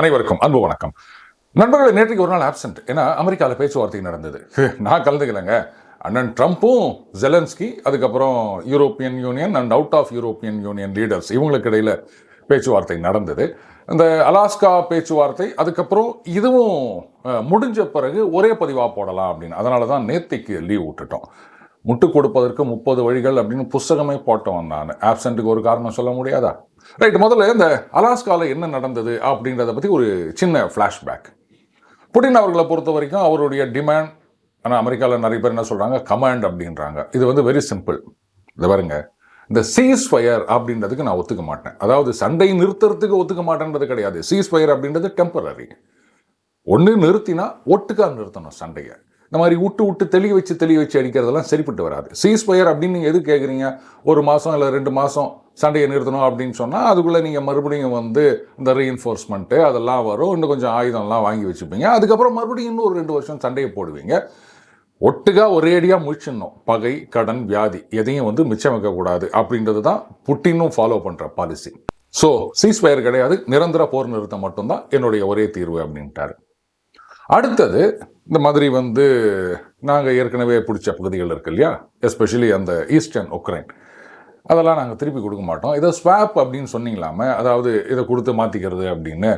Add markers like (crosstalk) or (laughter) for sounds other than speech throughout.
அனைவருக்கும் அன்பு வணக்கம். நண்பர்களை நேற்றுக்கு ஒரு நாள் ஆப்சென்ட் ஏன்னா அமெரிக்காவில் பேச்சுவார்த்தை நடந்தது. நான் கலந்துக்கலைங்க. அண்ணன் ட்ரம்ப்பும் ஜெலன்ஸ்கி அதுக்கப்புறம் European Union and out of European Union leaders இவங்களுக்கு இடையில பேச்சுவார்த்தை நடந்தது. இந்த அலாஸ்கா பேச்சுவார்த்தை அதுக்கப்புறம் இதுவும் முடிஞ்ச பிறகு ஒரே பதிவாக போடலாம் அப்படின்னு. அதனால தான் நேத்திக்கு லீவ் விட்டுட்டோம். முட்டு கொடுப்பதற்கு முப்பது வழிகள் அப்படின்னு புஸ்தகமே போட்டோம் நான். ஆப்சண்ட்டுக்கு ஒரு காரணம் சொல்ல முடியாதா? ரைட் முதல்ல இந்த அலாஸ்காவில் என்ன நடந்தது அப்படின்றத பற்றி ஒரு சின்ன ஃப்ளாஷ்பேக் புடின் அவர்களை பொறுத்த வரைக்கும் அவருடைய டிமாண்ட் ஆனால் அமெரிக்காவில் நிறைய பேர் என்ன சொல்கிறாங்க கமாண்ட் அப்படின்றாங்க. இது வந்து வெரி சிம்பிள் இதை பாருங்க. இந்த சீஸ் ஃபயர் அப்படின்றதுக்கு நான் ஒத்துக்க மாட்டேன். அதாவது சண்டை நிறுத்துறதுக்கு ஒத்துக்க மாட்டேன்றது கிடையாது. சீஸ் ஃபயர் அப்படின்றது டெம்பரரி ஒன்று நிறுத்தினா ஒட்டுக்கா நிறுத்தணும் சண்டையை. இந்த மாதிரி விட்டு விட்டு தெளிய வச்சு தெளிய வச்சு அடிக்கிறதெல்லாம் சரிப்பட்டு வராது. சீஸ் ஃபயர் அப்படின்னு நீங்கள் எது கேட்குறீங்க ஒரு மாதம் இல்லை ரெண்டு மாதம் சண்டையை நிறுத்தணும் அப்படின்னு சொன்னால் அதுக்குள்ளே நீங்கள் மறுபடியும் வந்து இந்த ரீஎன்ஃபோர்ஸ்மெண்ட்டு அதெல்லாம் வரும். இன்னும் கொஞ்சம் ஆயுதம்லாம் வாங்கி வச்சுப்பீங்க. அதுக்கப்புறம் மறுபடியும் இன்னும் ஒரு ரெண்டு வருஷம் சண்டையை போடுவீங்க. ஒட்டுக்கா ஒரேடியாக முழிச்சிடணும். பகை கடன் வியாதி எதையும் வந்து மிச்சம் வைக்கக்கூடாது அப்படின்றது தான் புட்டினும் ஃபாலோ பண்ணுற பாலிசி ஸோ சீஸ் ஃபயர் கிடையாது. நிரந்தர போர் நிறுத்தம் மட்டும்தான் என்னுடைய ஒரே தீர்வு அப்படின்ட்டாரு. அடுத்தது இந்த மாதிரி வந்து நாங்கள் ஏற்கனவே பிடிச்ச பகுதிகள் இருக்கு இல்லையா? எஸ்பெஷலி அந்த ஈஸ்டர்ன் உக்ரைன் அதெல்லாம் நாங்கள் திருப்பி கொடுக்க மாட்டோம். இதை ஸ்வாப் அப்படின்னு சொன்னீங்களாமே அதாவது இதை கொடுத்து மாற்றிக்கிறது அப்படின்னு.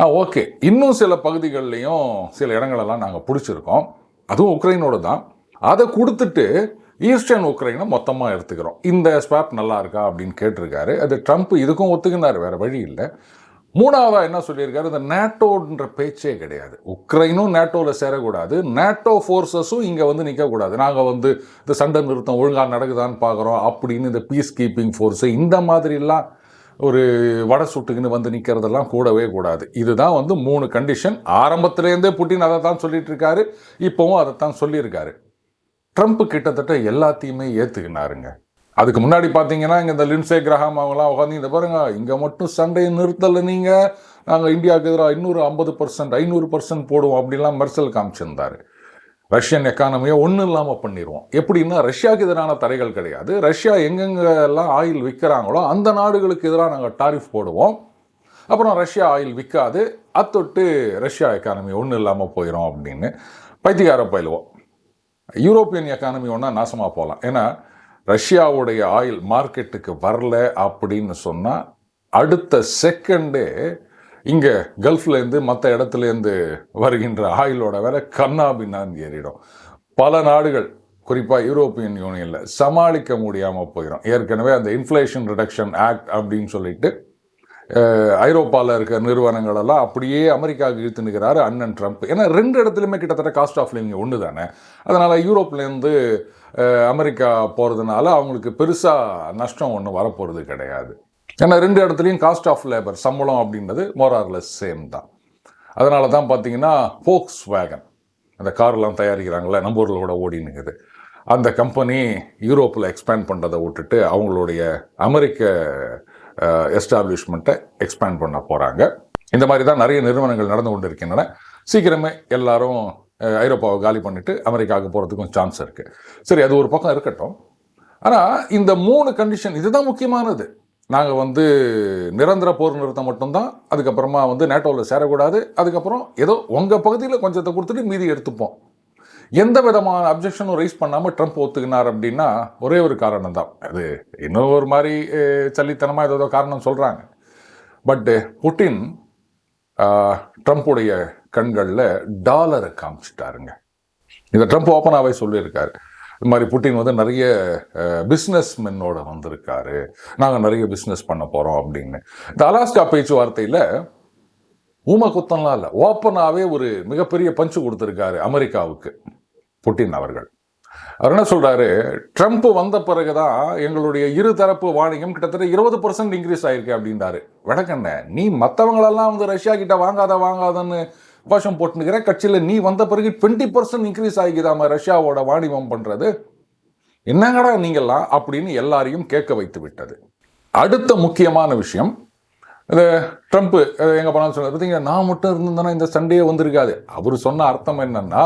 ஆ ஓகே இன்னும் சில பகுதிகள்லையும் சில இடங்களெல்லாம் நாங்கள் பிடிச்சிருக்கோம். அதுவும் உக்ரைனோட தான். அதை கொடுத்துட்டு ஈஸ்டர்ன் உக்ரைனை மொத்தமாக எடுத்துக்கிறோம். இந்த ஸ்வாப் நல்லா இருக்கா அப்படின்னு கேட்டிருக்காரு. அது ட்ரம்ப் இதுக்கும் ஒத்துக்கினார். வேறு வழி இல்லை. மூணாவதாக என்ன சொல்லியிருக்காரு? இந்த நேட்டோன்ற பேச்சே கிடையாது. உக்ரைனும் நேட்டோவில் சேரக்கூடாது. நேட்டோ ஃபோர்ஸஸும் இங்கே வந்து நிற்கக்கூடாது நாங்கள் வந்து இந்த சண்டை நிறுத்தம் ஒழுங்காக நடக்குதான்னு பார்க்குறோம் அப்படின்னு இந்த பீஸ் கீப்பிங் ஃபோர்ஸு இந்த மாதிரிலாம் ஒரு வடை சுட்டுக்குன்னு வந்து நிற்கிறதெல்லாம் கூடவே கூடாது. இதுதான் வந்து மூணு கண்டிஷன் ஆரம்பத்துலேருந்தே புட்டின் அதை தான் சொல்லிட்டு இருக்காரு இப்போவும் அதை தான் சொல்லியிருக்காரு. ட்ரம்ப் கிட்டத்தட்ட எல்லாத்தையுமே ஏற்றுக்கினாருங்க அதுக்கு முன்னாடி பார்த்தீங்கன்னா இங்கே இந்த லின்சே கிரஹாம் அவங்களாம் உட்காந்து இந்த பாருங்க இங்கே மட்டும் சண்டையை நிறுத்தலை நீங்கள் நாங்கள் இந்தியாவுக்கு எதிராக இன்னொரு ஐம்பது பர்சன்ட் ஐநூறு பர்சன்ட் போடுவோம் அப்படிலாம் மெர்சல் காமிச்சிருந்தார். ரஷ்யன் எக்கானமியை ஒன்றும் இல்லாமல் பண்ணிடுவோம் எப்படின்னா ரஷ்யாவுக்கு எதிரான தடைகள் கிடையாது. ரஷ்யா எங்கெங்கெல்லாம் ஆயில் விற்கிறாங்களோ அந்த நாடுகளுக்கு எதிராக நாங்கள் டாரிஃப் போடுவோம். அப்புறம் ரஷ்யா ஆயில் விற்காது அத்தொட்டு ரஷ்யா எக்கானமி ஒன்றும் இல்லாமல் போயிடும் அப்படின்னு பைத்தியக்கார பயிலுவோம். யூரோப்பியன் எக்கானமி ஒன்றா நாசமாக போகலாம் ஏன்னா ரஷ்யாவுடைய ஆயில் மார்க்கெட்டுக்கு வரல அப்படின்னு சொன்னால் அடுத்த செகண்டே இங்கே கல்ஃப்லேருந்து மற்ற இடத்துலேருந்து வருகின்ற ஆயிலோட வேலை கண்ணாபின்னான்னு ஏறிடும். பல நாடுகள் குறிப்பாக யூரோப்பியன் யூனியனில் சமாளிக்க முடியாமல் போயிடும் ஏற்கனவே அந்த இன்ஃப்ளேஷன் ரிடக்ஷன் ஆக்ட் அப்படின்னு சொல்லிட்டு ஐரோப்பாவில் இருக்க நிறுவனங்கள் எல்லாம் அப்படியே அமெரிக்காவுக்கு இழுத்து நிற்கிறாரு அண்ணன் ட்ரம்ப். ஏன்னா ரெண்டு இடத்துலையுமே கிட்டத்தட்ட காஸ்ட் ஆஃப் லிவிங் ஒன்று தானே. அதனால் யூரோப்லேருந்து அமெரிக்கா போகிறதுனால அவங்களுக்கு பெருசாக நஷ்டம் ஒன்றும் வரப்போகிறது கிடையாது. ஏன்னா ரெண்டு இடத்துலையும் காஸ்ட் ஆஃப் லேபர் சம்பளம் அப்படின்றது மோரார்லெஸ் சேம் தான். அதனால தான் பார்த்தீங்கன்னா ஃபோக்ஸ் வேகன் அந்த கார்லாம் தயாரிக்கிறாங்களே நம்ம ஊரில் கூட ஓடினுங்குது அந்த கம்பெனி யூரோப்பில் எக்ஸ்பேண்ட் பண்ணுறதை விட்டுட்டு அவங்களுடைய அமெரிக்க எஸ்டாப்ளிஷ்மெண்ட்டை எக்ஸ்பேண்ட் பண்ண போகிறாங்க இந்த மாதிரி தான் நிறைய நிறுவனங்கள் நடந்து கொண்டு இருக்கின்றன சீக்கிரமே எல்லாரும் ஐரோப்பாவை காலி பண்ணிவிட்டு அமெரிக்காவுக்கு போகிறதுக்கும் சான்ஸ் இருக்குது சரி அது ஒரு பக்கம் இருக்கட்டும். ஆனால் இந்த மூணு கண்டிஷன் இதுதான் முக்கியமானது. நாங்கள் வந்து நிரந்தர போர் நிறுத்தம் மட்டும்தான். அதுக்கப்புறமா வந்து நேட்டோவில் சேரக்கூடாது. அதுக்கப்புறம் ஏதோ உங்கள் பகுதியில் கொஞ்சத்தை கொடுத்துட்டு மீதி எடுத்துப்போம். எந்த விதமான அப்ஜெக்ஷனும் ரைஸ் பண்ணாமல் ட்ரம்ப் ஒத்துக்கினார் அப்படின்னா ஒரே ஒரு காரணம் தான் அது இன்னும் ஒரு மாதிரி சல்லித்தனமாக ஏதோ ஏதோ காரணம் சொல்கிறாங்க பட்டு புட்டின் ட்ரம்ப்புடைய கண்களில் டாலரை காமிச்சிட்டாருங்க. இதை ட்ரம்ப் ஓப்பனாகவே சொல்லியிருக்காரு. இது மாதிரி புட்டின் வந்து நிறைய பிஸ்னஸ் மென்னோட வந்திருக்காரு. நாங்கள் நிறைய பிஸ்னஸ் பண்ண போகிறோம் அப்படின்னு. இந்த அலாஸ்கா பேச்சுவார்த்தையில் ஊம குத்தம்லாம் இல்லை ஓப்பனாகவே ஒரு மிகப்பெரிய பஞ்சு கொடுத்துருக்காரு அமெரிக்காவுக்கு. புட்டின் அவர்கள். அவர் என்ன சொல்கிறாரு ட்ரம்ப் வந்த பிறகு தான் எங்களுடைய இருதரப்பு வாணிகம் கிட்டத்தட்ட இருபது பர்சன்ட் இன்க்ரீஸ் ஆகிருக்கு அப்படின்றாரு. வடக்கண்ண நீ மற்றவங்களெல்லாம் வந்து ரஷ்யா கிட்ட வாங்காத வாங்காதன்னு உபாஷம் போட்டுனுக்கிற கட்சியில் நீ வந்த பிறகு டுவெண்ட்டி பர்சன்ட் இன்க்ரீஸ் ஆகிக்குதாம ரஷ்யாவோட வாணிபம் பண்ணுறது என்னங்கடா நீங்கள்லாம் அப்படின்னு எல்லாரையும் கேட்க வைத்து விட்டது. அடுத்த முக்கியமான விஷயம் இந்த ட்ரம்ப்பு எங்கே போனாலும் சொன்னார் பார்த்தீங்கன்னா நான் மட்டும் இருந்திருந்தேன்னா இந்த சண்டையே வந்திருக்காது. அவர் சொன்ன அர்த்தம் என்னன்னா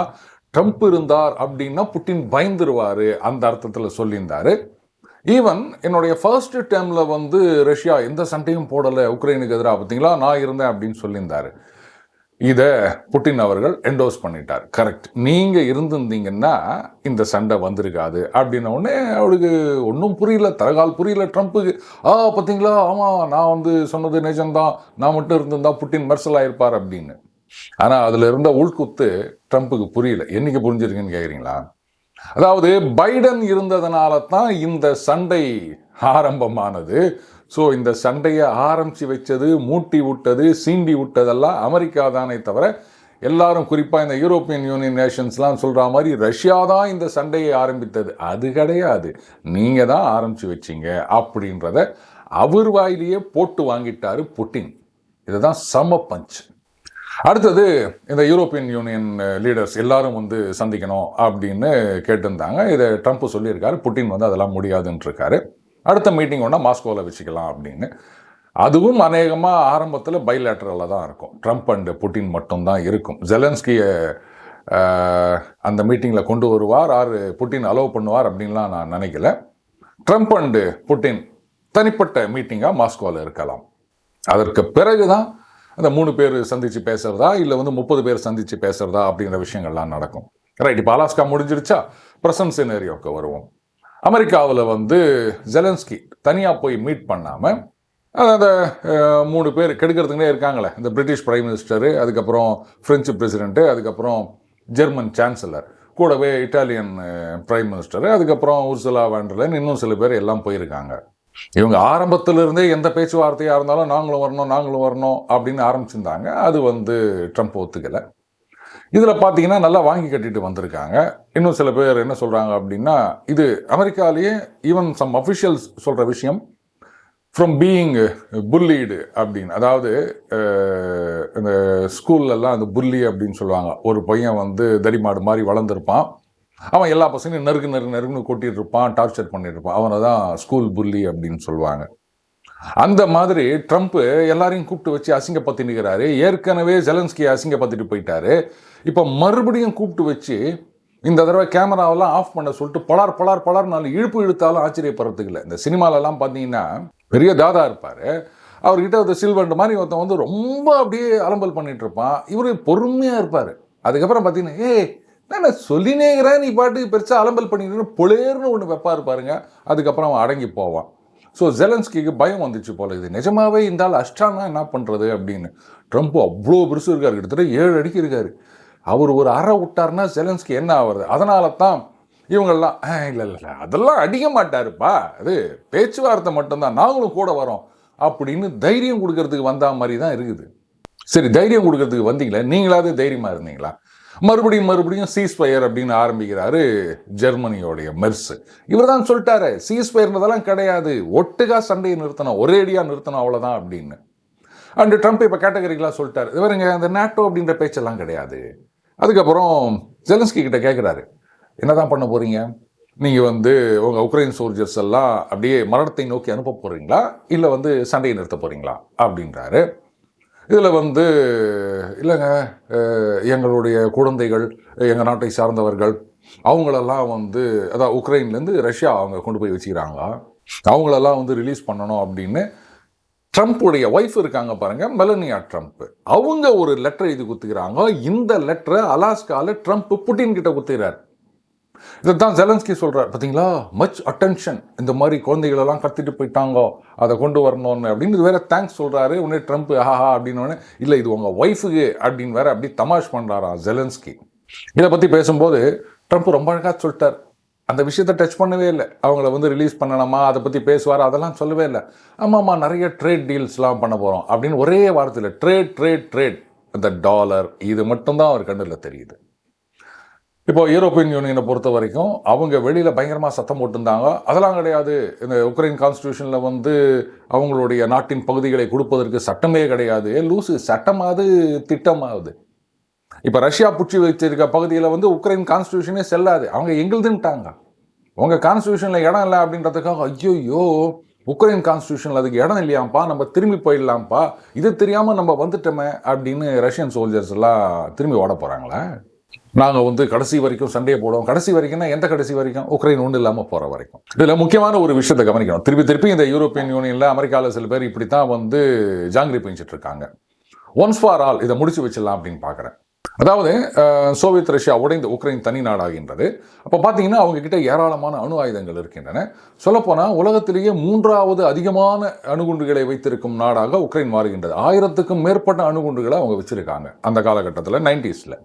ட்ரம்ப் இருந்தார் அப்படின்னா புட்டின் பயந்துருவார் அந்த அர்த்தத்தில் சொல்லியிருந்தார். ஈவன் என்னுடைய ஃபர்ஸ்ட் டைமில் வந்து ரஷ்யா எந்த சண்டையும் போடலை உக்ரைனுக்கு எதிராக பார்த்தீங்களா? நான் இருந்தேன் அப்படின்னு சொல்லியிருந்தார். இதை புட்டின் அவர்கள் என்டோஸ் பண்ணிட்டார். கரெக்ட் நீங்கள் இருந்திருந்தீங்கன்னா இந்த சண்டை வந்திருக்காது அப்படின்ன உடனே அவளுக்கு ஒன்றும் புரியல தரகால் புரியல ட்ரம்ப்புக்கு. ஆ பார்த்தீங்களா? ஆமாம் நான் வந்து சொன்னது நிஜம்தான். நான் மட்டும் இருந்திருந்தா புட்டின் மெர்சல் ஆயிருப்பார் அப்படின்னு. ஆனால் அதில் இருந்த உள்குத்து ட்ரம்ப்புக்கு புரியல. என்னைக்கு புரிஞ்சிருக்குன்னு கேட்குறீங்களா அதாவது பைடன் இருந்ததுனால தான் இந்த சண்டை ஆரம்பமானது. ஸோ இந்த சண்டையை ஆரம்பித்து வச்சது மூட்டி விட்டது சீண்டி விட்டதெல்லாம் அமெரிக்கா தானே தவிர எல்லாரும் குறிப்பாக இந்த யூரோப்பியன் யூனியன் நேஷன்ஸ்லாம் சொல்கிற மாதிரி ரஷ்யா தான் இந்த சண்டையை ஆரம்பித்தது. அது கிடையாது. நீங்கள் தான் ஆரம்பித்து வச்சீங்க அப்படின்றத அவர் வாயிலேயே போட்டு வாங்கிட்டார் புட்டின். இதுதான் சம பஞ்ச். அடுத்தது இந்த யூரோப்பியன் யூனியன் லீடர்ஸ் எல்லாரும் வந்து சந்திக்கணும் அப்படின்னு கேட்டிருந்தாங்க. இதை ட்ரம்ப் சொல்லியிருக்காரு புட்டின் வந்து அதெல்லாம் முடியாதுன்ட்ருக்காரு அடுத்த மீட்டிங் ஒன்றா மாஸ்கோவில் வச்சுக்கலாம் அப்படின்னு. அதுவும் அநேகமாக ஆரம்பத்தில் பைலேட்டரலாக தான் இருக்கும். ட்ரம்ப் அண்டு புட்டின் மட்டும்தான் இருக்கும். ஜெலன்ஸ்கியை uh, அந்த மீட்டிங்கில் கொண்டு வருவார் ஆறு புட்டின் அலோவ் பண்ணுவார் அப்படின்லாம் நான் நினைக்கல. ட்ரம்ப் அண்டு புட்டின் தனிப்பட்ட மீட்டிங்காக மாஸ்கோவில் இருக்கலாம். அதற்கு பிறகு தான் அந்த மூணு பேர் சந்தித்து பேசுகிறதா இல்லை வந்து முப்பது பேர் சந்தித்து பேசுகிறதா அப்படிங்கிற விஷயங்கள்லாம் நடக்கும். ரைட் இப்போ அலாஸ்கா முடிஞ்சிருச்சா? ப்ரெசன்ட் சினேரியோக்கு வருவோம். அமெரிக்காவில் வந்து ஜெலன்ஸ்கி தனியாக போய் மீட் பண்ணாமல் அந்த மூணு பேர் கெடுக்கிறதுக்குனே இருக்காங்களே. இந்த பிரிட்டிஷ் பிரைம் மினிஸ்டரு அதுக்கப்புறம் ஃப்ரெஞ்சு பிரசிடென்ட்டு அதுக்கப்புறம் ஜெர்மன் சான்சலர் கூடவே இட்டாலியன் பிரைம் மினிஸ்டர் அதுக்கப்புறம் உர்சுலா வேண்டர்லன் இன்னும் சில பேர் எல்லாம் போயிருக்காங்க. இவங்க ஆரம்பத்திலிருந்தே எந்த பேச்சுவார்த்தையாக இருந்தாலும் நாங்களும் வரணும் நாங்களும் வரணும் அப்படின்னு ஆரம்பிச்சிருந்தாங்க. அது வந்து ட்ரம்ப் ஒத்துக்கலை. இதில் பார்த்தீங்கன்னா நல்லா வாங்கி கட்டிட்டு வந்திருக்காங்க. இன்னும் சில பேர் என்ன சொல்கிறாங்க அப்படின்னா இது அமெரிக்காலேயே ஈவன் சம் அஃபிஷியல்ஸ் சொல்கிற விஷயம் ஃப்ரம் பீயிங் புல்லீடு அப்படின்னு. அதாவது இந்த ஸ்கூல்லலாம் அந்த புல்லி அப்படின்னு சொல்லுவாங்க. ஒரு பையன் வந்து தடிமாடு மாதிரி வளர்ந்துருப்பான். அவன் எல்லா பசங்களையும் நெருக்கு நெருக்கு நெருகுன்னு கொட்டிட்டு இருப்பான் டார்ச்சர் பண்ணிட்டு இருப்பான் அவனை தான் ஸ்கூல் புள்ளி அப்படின்னு சொல்லுவாங்க. அந்த மாதிரி ட்ரம்ப்பு எல்லாரையும் கூப்பிட்டு வச்சு அசிங்கப்படுத்தினுக்கிறாரு ஏற்கனவே ஜெலன்ஸ்கி அசிங்கப்படுத்திட்டு போயிட்டாரு. இப்போ மறுபடியும் கூப்பிட்டு வச்சு இந்த தடவை கேமராவெல்லாம் ஆஃப் பண்ண சொல்லிட்டு பலார் பலார் பலார் நாலு இழுப்பு இழுத்தாலும் ஆச்சரியப்படுறதுக்கு இல்லை. இந்த சினிமாலெல்லாம் பார்த்தீங்கன்னா பெரிய தாதா இருப்பார். அவர்கிட்ட ஒரு சில்வண்ட் மாதிரி ஒருத்தன் வந்து ரொம்ப அப்படியே அலம்பல் பண்ணிகிட்ருப்பான் இவர் பொறுமையாக இருப்பார். அதுக்கப்புறம் பார்த்தீங்கன்னா ஏய் நான் சொல்லினேங்கிறேன் நீ பாட்டுக்கு பெருசாக அலம்பல் பண்ணிட்டு பொலேர்னு ஒன்று வைப்பாரு பாருங்க. அதுக்கப்புறம் அவன் அடங்கி போவான். ஸோ ஜெலன்ஸ்கிக்கு பயம் வந்துச்சு போல இது நிஜமாவே இந்த ஆள் அஷ்டானா என்ன பண்ணுறது அப்படின்னு. ட்ரம்ப் அவ்வளோ பெருசு இருக்கார். கிட்டத்தட்ட ஏழு அடிக்கு இருக்கார். அவர் ஒரு அறை விட்டாருன்னா ஜெலன்ஸ்கி என்ன ஆகுறது அதனால தான் இவங்கெல்லாம் இல்லை இல்லை இல்லை அதெல்லாம் அடிக்க மாட்டாருப்பா. அது பேச்சுவார்த்தை மட்டும்தான். நாங்களும் கூட வரோம். அப்படின்னு தைரியம் கொடுக்கறதுக்கு வந்தா மாதிரி தான் இருக்குது. சரி தைரியம் கொடுக்கறதுக்கு வந்தீங்களா? நீங்களாவது தைரியமாக இருந்தீங்களா? மறுபடியும் மறுபடியும் சீஸ்ஃபயர் அப்படின்னு ஆரம்பிக்கிறாரு ஜெர்மனியோடைய மெர்ஸ். இவர் தான் சொல்லிட்டாரு சீஸ்ஃபயர்ன்றதெல்லாம் கிடையாது ஒட்டுக்கா சண்டையை நிறுத்தணும் ஒரேடியாக நிறுத்தணும் அவ்வளோதான் அப்படின்னு. அண்டு ட்ரம்ப் இப்போ கேட்டகரிகளாக சொல்லிட்டாரு இவருங்க அந்த நாட்டோ அப்படின்ற பேச்செல்லாம் கிடையாது. அதுக்கப்புறம் ஜெலன்ஸ்கி கிட்ட கேட்குறாரு என்னதான் பண்ண போறீங்க? நீங்கள் வந்து உங்கள் உக்ரைன் சோல்ஜர்ஸ் எல்லாம் அப்படியே மரணத்தை நோக்கி அனுப்ப போகிறீங்களா இல்லை வந்து சண்டையை நிறுத்த போகிறீங்களா அப்படின்றாரு. இதில் வந்து இல்லைங்க எங்களுடைய குழந்தைகள் எங்கள் நாட்டை சார்ந்தவர்கள் அவங்களெல்லாம் வந்து அதான் உக்ரைன்லேருந்து ரஷ்யா அவங்க கொண்டு போய் வச்சுக்கிறாங்க அவங்களெல்லாம் வந்து ரிலீஸ் பண்ணணும் அப்படின்னு ட்ரம்ப்புடைய ஒய்ஃப் இருக்காங்க பாருங்க மெலனியா ட்ரம்ப். அவங்க ஒரு லெட்டர் இது குத்துக்கிறாங்க. இந்த லெட்டரை அலாஸ்காவில் ட்ரம்ப் புட்டின் கிட்ட குத்துக்கிறார் இதைத்தான் ஜெலன்ஸ்கி சொல்கிறார் பார்த்தீங்களா? மச் அட்டென்ஷன் இந்த மாதிரி குழந்தைகள் எல்லாம் கத்திட்டு போயிட்டாங்கோ அதை கொண்டு வரணும்னு அப்படின்னு இது வேற தேங்க்ஸ் சொல்றாரு. உடனே ட்ரம்ப் ஆஹா அப்படின்னு உடனே இல்லை இது உங்க ஒய்ஃபுக்கு அப்படின்னு வேற அப்படி தமாஷ் பண்ணுறாரா ஜெலன்ஸ்கி இதை பத்தி பேசும்போது ட்ரம்ப் ரொம்ப அழகா சொல்லிட்டார். அந்த விஷயத்தை டச் பண்ணவே இல்லை. அவங்கள வந்து ரிலீஸ் பண்ணணுமா அதை பற்றி பேசுவார் அதெல்லாம் சொல்லவே இல்லை. ஆமாம்மா நிறைய ட்ரேட் டீல்ஸ்லாம் பண்ண போகிறோம் அப்படின்னு ஒரே வார்த்தையில் ட்ரேட் ட்ரேட் ட்ரேட் அந்த டாலர் இது மட்டும்தான் அவர் கண்ணில் தெரியுது. இப்போ யூரோப்பியன் யூனியனை பொறுத்த வரைக்கும் அவங்க வெளியில் பயங்கரமாக சத்தம் போட்டிருந்தாங்க. அதெல்லாம் கிடையாது. இந்த உக்ரைன் கான்ஸ்டியூஷனில் வந்து அவங்களுடைய நாட்டின் பகுதிகளை கொடுப்பதற்கு சட்டமே கிடையாது. லூசு சட்டமாவது திட்டமாவது இப்போ ரஷ்யா புட்சி வச்சிருக்க பகுதியில் வந்து உக்ரைன் கான்ஸ்டியூஷனே செல்லாது. அவங்க எங்களுதுன்ட்டாங்க. உங்கள் கான்ஸ்டியூஷனில் இடம் இல்லை அப்படின்றதுக்காக ஐயோ உக்ரைன் கான்ஸ்டியூஷனில் அதுக்கு இடம் இல்லையாம்ப்பா நம்ம திரும்பி போயிடலாம்ப்பா. இது தெரியாமல் நம்ம வந்துட்டோமே அப்படின்னு ரஷ்யன் சோல்ஜர்ஸ் எல்லாம் திரும்பி ஓட போகிறாங்களே நாங்கள் வந்து கடைசி வரைக்கும் சண்டையை போடுவோம். கடைசி வரைக்கும்னா எந்த கடைசி வரைக்கும்? உக்ரைன் ஒன்றும் இல்லாமல் போகிற வரைக்கும். இதில் முக்கியமான ஒரு விஷயத்தை கவனிக்கணும். திருப்பி திருப்பி இந்த யூரோப்பியன் யூனியனில் அமெரிக்காவில் சில பேர் இப்படி தான் வந்து ஜாங்கிரி பிஞ்சிட்டு இருக்காங்க. ஒன்ஸ் ஃபார் ஆல் இதை முடிச்சு வச்சிடலாம் அப்படின்னு பார்க்குறேன் அதாவது சோவியத் ரஷ்யா உடைந்து உக்ரைன் தனி நாடாகின்றது. அப்போ பார்த்தீங்கன்னா அவங்கக்கிட்ட ஏராளமான அணு ஆயுதங்கள் இருக்கின்றன. சொல்லப்போனால் உலகத்திலேயே மூன்றாவது அதிகமான அணுகுண்டுகளை வைத்திருக்கும் நாடாக உக்ரைன் மாறுகின்றது. ஆயிரத்துக்கும் மேற்பட்ட அணுகுண்டுகளை அவங்க வச்சுருக்காங்க அந்த காலகட்டத்தில் நைன்டிஸில்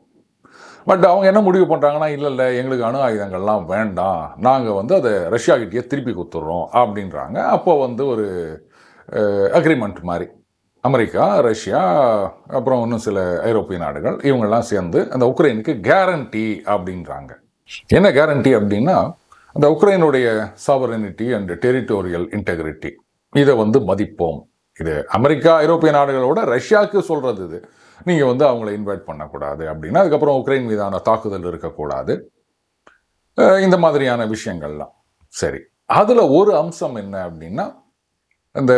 பட் அவங்க என்ன முடிவு பண்ணுறாங்கன்னா இல்லை இல்லை எங்களுக்கு அணு ஆயுதங்கள்லாம் வேண்டாம். நாங்கள் வந்து அதை ரஷ்யா கிட்டேயே திருப்பி கொடுத்துட்றோம் அப்படின்றாங்க. அப்போ வந்து ஒரு அக்ரிமெண்ட் மாதிரி அமெரிக்கா ரஷ்யா அப்புறம் இன்னும் சில ஐரோப்பிய நாடுகள் இவங்கெல்லாம் சேர்ந்து அந்த உக்ரைனுக்கு கேரண்டி அப்படின்றாங்க. என்ன கேரண்டி அப்படின்னா அந்த உக்ரைனுடைய சாவரனிட்டி அண்ட் டெரிட்டோரியல் இன்டெகிரிட்டி இதை வந்து மதிப்போம். இது அமெரிக்கா ஐரோப்பிய நாடுகளோட ரஷ்யாவுக்கு சொல்கிறது இது. நீங்கள் வந்து அவங்கள இன்வைட் பண்ணக்கூடாது அப்படின்னா அதுக்கப்புறம் உக்ரைன் மீதான தாக்குதல் இருக்கக்கூடாது. இந்த மாதிரியான விஷயங்கள்லாம். சரி. அதில் ஒரு அம்சம் என்ன அப்படின்னா அந்த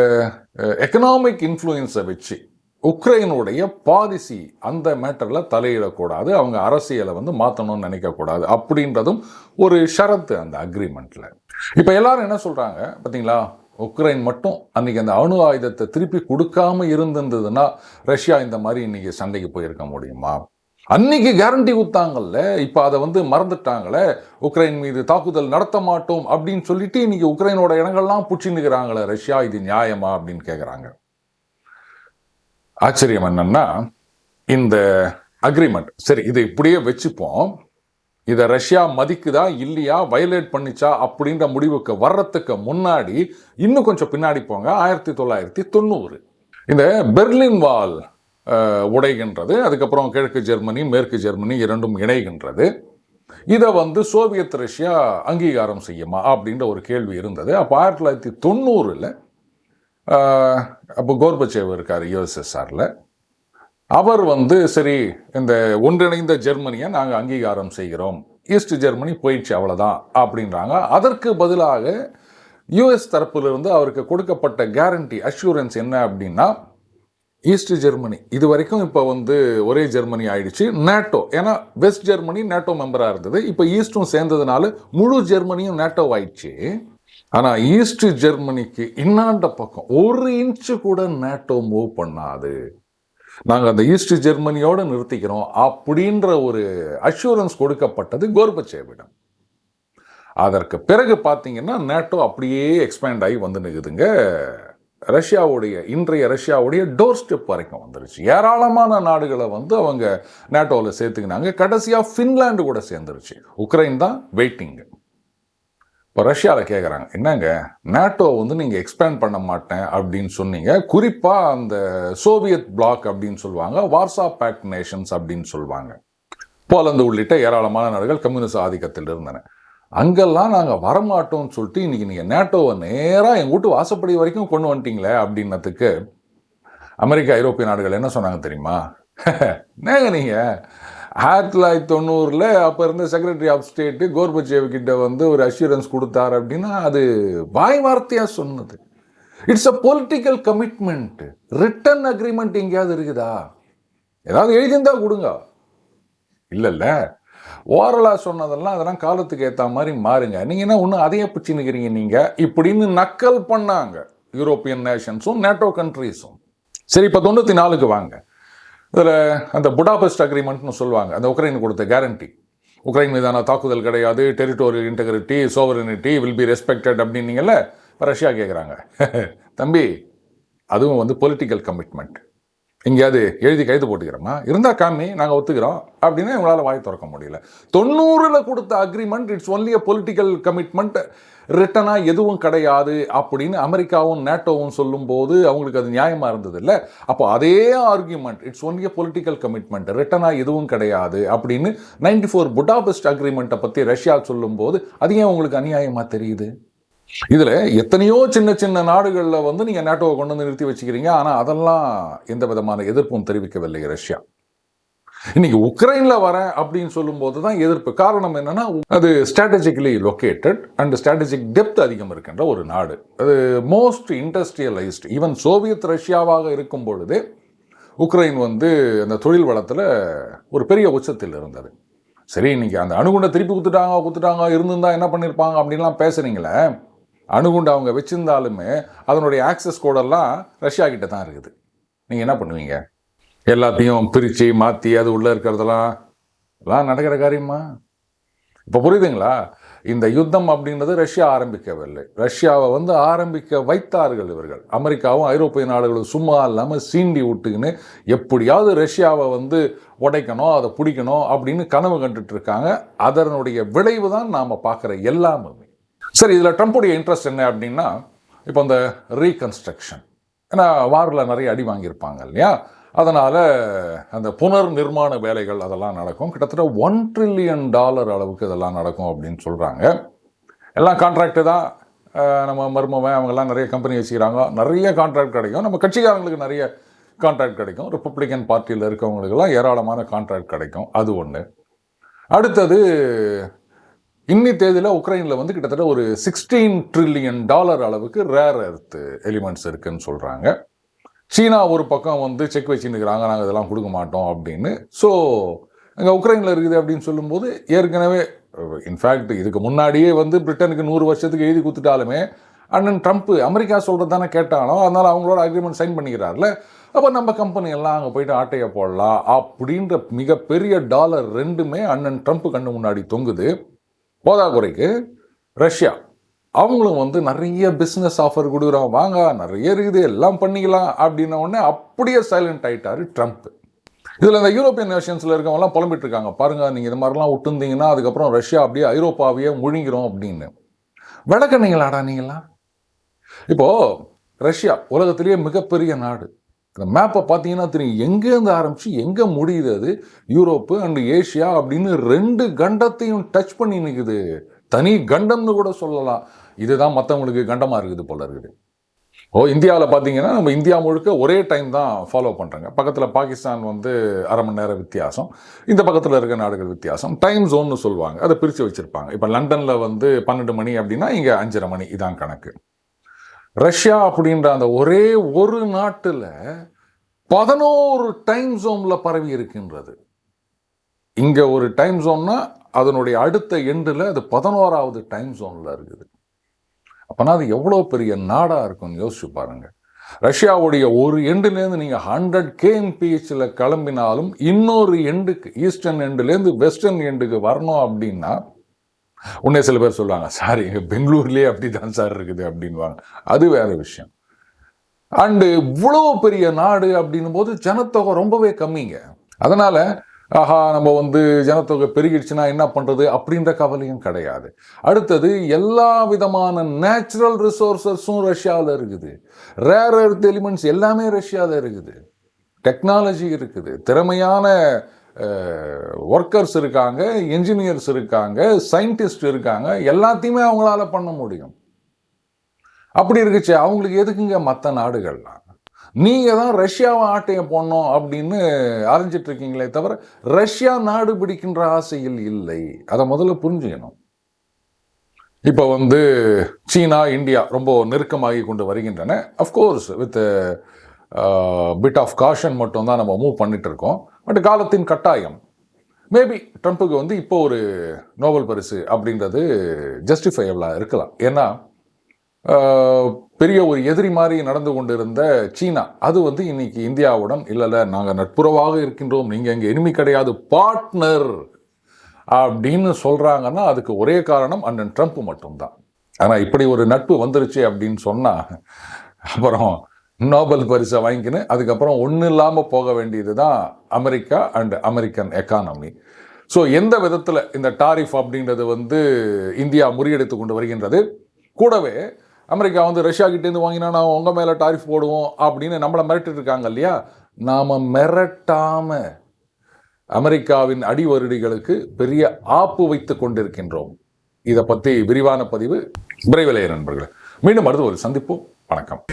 எக்கனாமிக் இன்ஃப்ளூயன்ஸை வச்சு உக்ரைனுடைய பாலிசி அந்த மேட்டரில் தலையிடக்கூடாது. அவங்க அரசியலை வந்து மாற்றணும்னு நினைக்கக்கூடாது அப்படின்றதும் ஒரு ஷரத்து அந்த அக்ரிமெண்ட்டில் இப்போ எல்லாரும் என்ன சொல்கிறாங்க பார்த்தீங்களா உக்ரைன் மட்டும் அன்றைக்கி அந்த அணு ஆயுதத்தை திருப்பி கொடுக்காம இருந்திருந்ததுன்னா ரஷ்யா இந்த மாதிரி இன்னைக்கு சண்டைக்கு போயிருக்க முடியுமா? அன்னைக்கு கேரண்டி கொடுத்தாங்கல்ல. இப்போ அதை வந்து மறந்துட்டாங்களே. உக்ரைன் மீது தாக்குதல் நடத்த மாட்டோம் அப்படின்னு சொல்லிட்டு இன்னைக்கு உக்ரைனோட இடங்கள்லாம் பிடிச்சின்னுக்கிறாங்களே ரஷ்யா இது நியாயமா அப்படின்னு கேட்குறாங்க ஆச்சரியம் என்னன்னா இந்த அக்ரிமெண்ட் சரி இதை இப்படியே வச்சுப்போம். இதை ரஷ்யா மதிக்குதா இல்லையா வயலேட் பண்ணிச்சா அப்படின்ற முடிவுக்கு வர்றதுக்கு முன்னாடி இன்னும் கொஞ்சம் பின்னாடி போங்க. ஆயிரத்தி தொள்ளாயிரத்தி தொண்ணூறு. இந்த பெர்லின் வால் உடைகின்றது. அதுக்கப்புறம் கிழக்கு ஜெர்மனி மேற்கு ஜெர்மனி இரண்டும் இணைகின்றது. இதை வந்து சோவியத் ரஷ்யா அங்கீகாரம் செய்யுமா அப்படின்ற ஒரு கேள்வி இருந்தது. அப்போ ஆயிரத்தி தொள்ளாயிரத்தி தொண்ணூறில் அப்போ கோர்பச்சேவ் இருக்கார் யுஎஸ்எஸ்ஆரில். அவர் வந்து சரி இந்த ஒன்றிணைந்த ஜெர்மனியை நாங்கள் அங்கீகாரம் செய்கிறோம். ஈஸ்ட் ஜெர்மனி போயிடுச்சு அவ்வளோதான் அப்படின்றாங்க. அதற்கு பதிலாக யுஎஸ் தரப்பிலிருந்து அவருக்கு கொடுக்கப்பட்ட கேரண்டி அஷூரன்ஸ் என்ன அப்படின்னா ஈஸ்ட் ஜெர்மனி இது வரைக்கும் இப்போ வந்து ஒரே ஜெர்மனி ஆயிடுச்சு நேட்டோ. ஏன்னா வெஸ்ட் ஜெர்மனி நேட்டோ மெம்பராக இருந்தது. இப்போ ஈஸ்டும் சேர்ந்ததுனால முழு ஜெர்மனியும் நேட்டோ ஆயிடுச்சு. ஆனால் ஈஸ்ட் ஜெர்மனிக்கு இன்னாண்ட பக்கம் ஒரு இன்ச்சு கூட நேட்டோ மூவ் பண்ணாது. நாங்கள் அந்த ஈஸ்ட் ஜெர்மனியோடு நிறுத்திக்கிறோம் அப்படின்ற ஒரு அஷூரன்ஸ் கொடுக்கப்பட்டது கோர்பச்சேவிடம். அதற்கு பிறகு பார்த்தீங்கன்னா நேட்டோ அப்படியே எக்ஸ்பேண்ட் ஆகி வந்து நிற்குதுங்க ரஷ்யாவுடைய இன்றைய ரஷ்யாவுடைய டோர் ஸ்டெப் வரைக்கும் வந்துருச்சு. ஏராளமான நாடுகளை வந்து அவங்க நேட்டோவில் சேர்த்துக்கினாங்க. கடைசியாக ஃபின்லாண்டு கூட சேர்ந்துருச்சு. உக்ரைன் தான் வெயிட்டிங்கு இப்போ ரஷ்யாவில் கேட்குறாங்க என்னங்க? நேட்டோ வந்து நீங்கள் எக்ஸ்பேண்ட் பண்ண மாட்டேன் அப்படின்னு சொன்னீங்க. குறிப்பாக அந்த சோவியத் பிளாக் அப்படின்னு சொல்லுவாங்க வார்சா பேக்ட் நேஷன்ஸ் அப்படின்னு சொல்லுவாங்க. போலந்து உள்ளிட்ட ஏராளமான நாடுகள் கம்யூனிஸ்ட் ஆதிக்கத்தில் இருந்தன. அங்கெல்லாம் நாங்கள் வரமாட்டோம்னு சொல்லிட்டு இன்னைக்கு நீங்கள் நேட்டோவை நேராக எங்கள் வீட்டு வாசப்படி வரைக்கும் கொண்டு வந்துட்டீங்களே அப்படின்னதுக்கு அமெரிக்கா ஐரோப்பிய நாடுகள் என்ன சொன்னாங்க தெரியுமா? (laughs) நேங்க? நீங்கள் ஆயிரத்தி தொள்ளாயிரத்தி தொண்ணூறில் அப்போ இருந்த செக்ரட்டரி ஆஃப் ஸ்டேட்டு கோர்பச்சேவ்கிட்ட வந்து ஒரு அஷூரன்ஸ் கொடுத்தாரு அப்படின்னா அது வாய் வார்த்தையாக சொன்னது. It's a political commitment written agreement எங்கேயாவது இருக்குதா? ஏதாவது எழுதியிருந்தா கொடுங்க. இல்லைல்ல. ஓரலாக சொன்னதெல்லாம் அதெல்லாம் காலத்துக்கு ஏற்ற மாதிரி மாறுங்க. நீங்கள் என்ன ஒன்றும் அதையே பிடிச்சின்னுக்கிறீங்க நீங்கள் இப்படின்னு நக்கல் பண்ணாங்க. யூரோப்பியன் நேஷன்ஸும் நேட்டோ கண்ட்ரீஸும் சரி இப்போ தொண்ணூற்றி நாலுக்கு வாங்க. இதில் அந்த புடாபெஸ்ட் அக்ரிமெண்ட்னு சொல்லுவாங்க அந்த உக்ரைன் கொடுத்த கேரண்டி உக்ரைன் மீதான தாக்குதல் கிடையாது territorial integrity sovereignty will be respected அப்படின்னீங்கல்ல இப்போ ரஷ்யா கேட்குறாங்க (laughs) தம்பி அதுவும் வந்து பொலிட்டிக்கல் கமிட்மெண்ட் எங்கேயாவது எழுதி கைது போட்டுக்கிறோமா? இருந்தால் காமி நாங்கள் ஒத்துக்கிறோம் அப்படின்னா உங்களால் வாய் திறக்க முடியல. தொண்ணூறில் கொடுத்த agreement it's only a political commitment ரிட்டனாக எதுவும் கிடையாது அப்படின்னு அமெரிக்காவும் நேட்டோவும் சொல்லும்போது அவங்களுக்கு அது நியாயமாக இருந்தது இல்லை அப்போ அதே argument it's only a political commitment ரிட்டனாக எதுவும் கிடையாது அப்படின்னு நைன்டி ஃபோர் புடாபெஸ்ட் அக்ரிமெண்ட்டை பற்றி ரஷ்யா சொல்லும்போது அது ஏன் உங்களுக்கு அநியாயமாக தெரியுது? இதில் எத்தனையோ சின்ன சின்ன நாடுகளில் வந்து நீங்கள் நேட்டோவை கொண்டு வந்து நிறுத்தி வச்சுக்கிறீங்க. ஆனால் அதெல்லாம் எந்த விதமான எதிர்ப்பும் தெரிவிக்கவில்லை ரஷ்யா. இன்னைக்கு உக்ரைனில் வரேன் அப்படின்னு சொல்லும்போது தான் எதிர்ப்பு. காரணம் என்னன்னா அது strategically located and strategic depth அதிகம் இருக்கின்ற ஒரு நாடு. அது மோஸ்ட் இண்டஸ்ட்ரியலைஸ்டு ஈவன் சோவியத் ரஷ்யாவாக இருக்கும் பொழுது உக்ரைன் வந்து அந்த தொழில் வளத்தில் ஒரு பெரிய உச்சத்தில் இருந்தது. சரி இன்னைக்கு அந்த அணுகுண்டை திருப்பி குத்துட்டாங்க குத்துட்டாங்க இருந்திருந்தா என்ன பண்ணியிருப்பாங்க அப்படின்லாம் பேசுறீங்களே அணுகுண்டு அவங்க வச்சிருந்தாலுமே அதனுடைய ஆக்சஸ் கோடெல்லாம் ரஷ்யா கிட்ட தான் இருக்குது. நீங்கள் என்ன பண்ணுவீங்க? எல்லாத்தையும் பிரித்து மாற்றி அது உள்ளே இருக்கிறதெல்லாம் எல்லாம் நடக்கிற காரியமா இப்போ புரியுதுங்களா? இந்த யுத்தம் அப்படின்றது ரஷ்யா ஆரம்பிக்கவில்லை. ரஷ்யாவை வந்து ஆரம்பிக்க வைத்தார்கள் இவர்கள். அமெரிக்காவும் ஐரோப்பிய நாடுகளும் சும்மா இல்லாமல் சீண்டி விட்டுக்கின்னு எப்படியாவது ரஷ்யாவை வந்து உடைக்கணும் அதை பிடிக்கணும் அப்படின்னு கனவு கண்டுட்டு இருக்காங்க. அதனுடைய விளைவு தான் நாம் பார்க்குற எல்லாமே சரி இதில் ட்ரம்ப்புடைய இன்ட்ரெஸ்ட் என்ன அப்படின்னா இப்போ இந்த ரீகன்ஸ்ட்ரக்ஷன் ஏன்னா வாரில் நிறைய அடி வாங்கியிருப்பாங்க இல்லையா? அதனால் அந்த புனர் நிர்மாண வேலைகள் அதெல்லாம் நடக்கும். கிட்டத்தட்ட ஒன் ட்ரில்லியன் டாலர் அளவுக்கு இதெல்லாம் நடக்கும் அப்படின்னு சொல்கிறாங்க எல்லாம் கான்ட்ராக்டு தான். நம்ம மருமவன் அவங்கெல்லாம் நிறைய கம்பெனி வச்சுக்கிறாங்க. நிறைய கான்ட்ராக்ட் கிடைக்கும். நம்ம கட்சிக்காரங்களுக்கு நிறைய கான்ட்ராக்ட் கிடைக்கும். ரிப்பப்ளிகன் பார்ட்டியில் இருக்கவங்களுக்கெல்லாம் ஏராளமான கான்ட்ராக்ட் கிடைக்கும். அது ஒன்று அடுத்தது இன்னி தேதியில் உக்ரைனில் வந்து கிட்டத்தட்ட ஒரு சிக்ஸ்டீன் ட்ரில்லியன் டாலர் அளவுக்கு ரேர் எர்த்து எலிமெண்ட்ஸ் இருக்குன்னு சொல்கிறாங்க சீனா ஒரு பக்கம் வந்து செக் வச்சுருக்கிறாங்க நாங்கள் இதெல்லாம் கொடுக்க மாட்டோம் அப்படின்னு. ஸோ அங்கே உக்ரைனில் இருக்குது அப்படின்னு சொல்லும்போது ஏற்கனவே இன்ஃபேக்ட் இதுக்கு முன்னாடியே வந்து பிரிட்டனுக்கு நூறு வருஷத்துக்கு எழுதி கொடுத்துட்டாலுமே அண்ணன் ட்ரம்ப்பு அமெரிக்கா சொல்கிறது தானே கேட்டானோ அதனால் அவங்களோட அக்ரிமெண்ட் சைன் பண்ணிக்கிறார்ல. அப்போ நம்ம கம்பெனி எல்லாம் அங்கே போயிட்டு ஆட்டையை போடலாம் அப்படின்ற மிகப்பெரிய டாலர் ரெண்டுமே அண்ணன் ட்ரம்ப் கண்ணு முன்னாடி தொங்குது. போதா குறைக்கு ரஷ்யா. அவங்களும் வந்து நிறைய பிஸ்னஸ் ஆஃபர் கொடுக்குறாங்க வாங்க நிறைய இருக்குது எல்லாம் பண்ணிக்கலாம் அப்படின்ன உடனே அப்படியே சைலண்ட் ஆகிட்டார் ட்ரம்ப் இதில் இந்த யூரோப்பியன் நேஷன்ஸில் இருக்கவங்கலாம் புலம்பிட்டு இருக்காங்க பாருங்க நீங்கள் இது மாதிரிலாம் விட்டுருந்தீங்கன்னா அதுக்கப்புறம் ரஷ்யா அப்படியே ஐரோப்பாவையே முழுங்கிறோம் அப்படின்னு. விளக்கணிங்களாடா நீங்களா? இப்போ ரஷ்யா உலகத்திலேயே மிகப்பெரிய நாடு. இந்த மேப்பை பார்த்தீங்கன்னா தெரியும். எங்கேருந்து ஆரம்பிச்சு எங்கே முடியுது அது? யூரோப்பு அண்டு ஏஷியா அப்படின்னு ரெண்டு கண்டத்தையும் டச் பண்ணி நிற்குது தனி கண்டம்னு கூட சொல்லலாம். இதுதான் மற்றவங்களுக்கு கண்டமாக இருக்குது போல இருக்குது. ஓ இந்தியாவில் பார்த்தீங்கன்னா நம்ம இந்தியா முழுக்க ஒரே டைம் தான் ஃபாலோ பண்ணுறாங்க பக்கத்தில் பாகிஸ்தான் வந்து அரை மணி நேரம் வித்தியாசம். இந்த பக்கத்தில் இருக்க நாடுகள் வித்தியாசம். டைம் ஜோன்னு சொல்லுவாங்க. அதை பிரித்து வச்சுருப்பாங்க. இப்போ லண்டனில் வந்து பன்னெண்டு மணி அப்படின்னா இங்கே அஞ்சரை மணி. இதான் கணக்கு. ரஷ்யா அப்படின்ற அந்த ஒரே ஒரு நாட்டில் பதினோரு டைம் ஜோனில் பரவி இருக்கின்றது. இங்கே ஒரு டைம் ஜோன்னா அதனுடைய அடுத்த எண்டில் அது பதினோராவது டைம் ஜோனில் இருக்குது. அப்போனா அது எவ்வளோ பெரிய நாடாக இருக்கும்னு யோசிச்சு பாருங்கள் ரஷ்யாவுடைய ஒரு எண்டுலேருந்து நீங்கள் ஹண்ட்ரட் கேஎம்பிஹெச்சில் கிளம்பினாலும் இன்னொரு எண்டுக்கு ஈஸ்டர்ன் எண்டுலேருந்து வெஸ்டர்ன் எண்டுக்கு வரணும் அப்படின்னா உன்னே சில பேர் சொல்லுவாங்க சார் எங்கள் பெங்களூர்லேயே அப்படி தான் சார் இருக்குது அப்படின்வாங்க அது வேற விஷயம். அண்டு இவ்வளோ பெரிய நாடு அப்படின்னும் போது ஜனத்தொகை ரொம்பவே கம்மிங்க. அதனால் ஆஹா நம்ம வந்து ஜனத்தொகை பெருகிடுச்சுன்னா என்ன பண்ணுறது அப்படின்ற கவலையும் கிடையாது. அடுத்தது எல்லா விதமான நேச்சுரல் ரிசோர்ஸஸும் ரஷ்யாவில் இருக்குது. ரேர் எர்த் எலிமெண்ட்ஸ் எல்லாமே ரஷ்யாவில் இருக்குது. டெக்னாலஜி இருக்குது. திறமையான ஒர்க்கர்ஸ் இருக்காங்க என்ஜினியர்ஸ் இருக்காங்க சயின்டிஸ்ட் இருக்காங்க. எல்லாத்தையுமே அவங்களால பண்ண முடியும். அப்படி இருக்குச்சு அவங்களுக்கு எதுக்குங்க மற்ற நாடுகள்லாம்? நீங்கள் தான் ரஷ்யாவை ஆட்டையை போடணும் அப்படின்னு அரைஞ்சிட்டு இருக்கீங்களே தவிர ரஷ்யா நாடு பிடிக்கின்ற ஆசையில் இல்லை. அதை முதல்ல புரிஞ்சுக்கணும். இப்போ வந்து சீனா இந்தியா ரொம்ப நெருக்கமாகி கொண்டு வருகின்றன. Of course with bit of caution மட்டும் தான் நம்ம மூவ் பண்ணிட்டு இருக்கோம். பட் காலத்தின் கட்டாயம். மேபி ட்ரம்ப்புக்கு வந்து இப்போ ஒரு நோபல் பரிசு அப்படின்றது ஜஸ்டிஃபையபிளாக இருக்கலாம். ஏன்னா பெரிய ஒரு எதிரி மாதிரி நடந்து கொண்டிருந்த சீனா. அது வந்து இன்னைக்கு இந்தியாவுடன் இல்லை இல்லை நாங்கள் நட்புறவாக இருக்கின்றோம் நீங்கள் எங்கள் எனிமி கிடையாது பார்ட்னர் அப்படின்னு சொல்கிறாங்கன்னா அதுக்கு ஒரே காரணம் அண்ணன் ட்ரம்ப் மட்டும்தான். ஆனால் இப்படி ஒரு நட்பு வந்துருச்சு அப்படின்னு சொன்னால் அப்புறம் நோபல் பரிசை வாங்கிக்கின்னு அதுக்கப்புறம் ஒன்றும் இல்லாமல் போக வேண்டியது தான் America and American economy so எந்த விதத்தில் இந்த டாரிஃப் அப்படின்றது வந்து இந்தியா முறியடித்து கொண்டு வருகின்றது? கூடவே அமெரிக்கா வந்து ரஷ்யா கிட்டேருந்து வாங்கினா நான் உங்கள் மேலே டாரிஃப் போடுவோம் அப்படின்னு நம்மளை மிரட்டிட்டு இருக்காங்க இல்லையா? நாம் மிரட்டாம அமெரிக்காவின் அடிவருடிகளுக்கு பெரிய ஆப்பு வைத்து கொண்டிருக்கின்றோம். இதை பற்றி விரிவான பதிவு விரைவிலேயே நண்பர்களே. மீண்டும் அடுத்து ஒரு சந்திப்போம். வணக்கம்.